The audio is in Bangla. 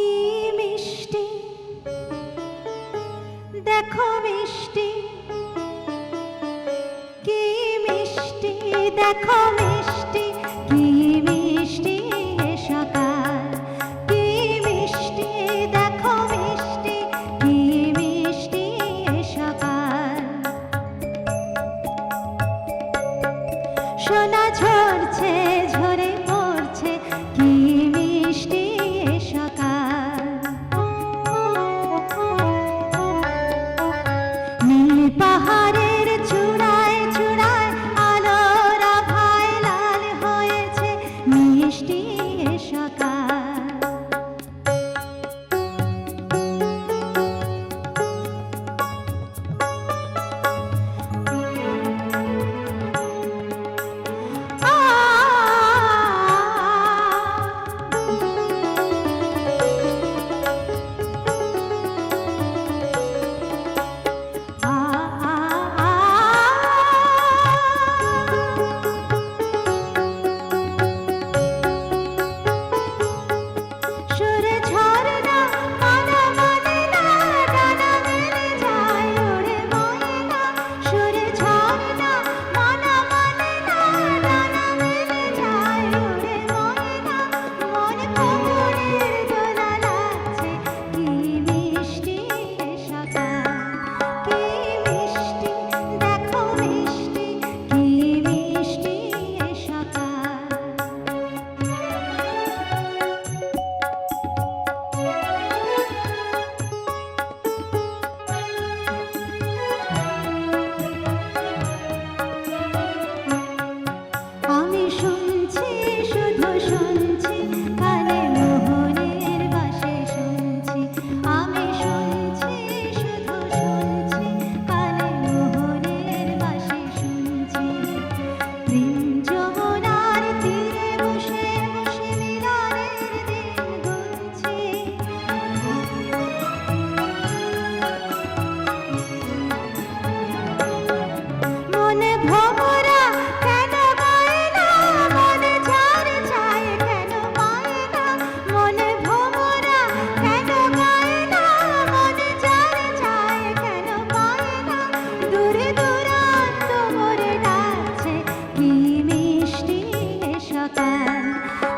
কি মিষ্টি? দেখো মিষ্টি। কি মিষ্টি? দেখো মিষ্টি। কি মিষ্টি সকাল? কি মিষ্টি? দেখো মিষ্টি। কি মিষ্টি সকাল? সোনা পাহাড় thank you.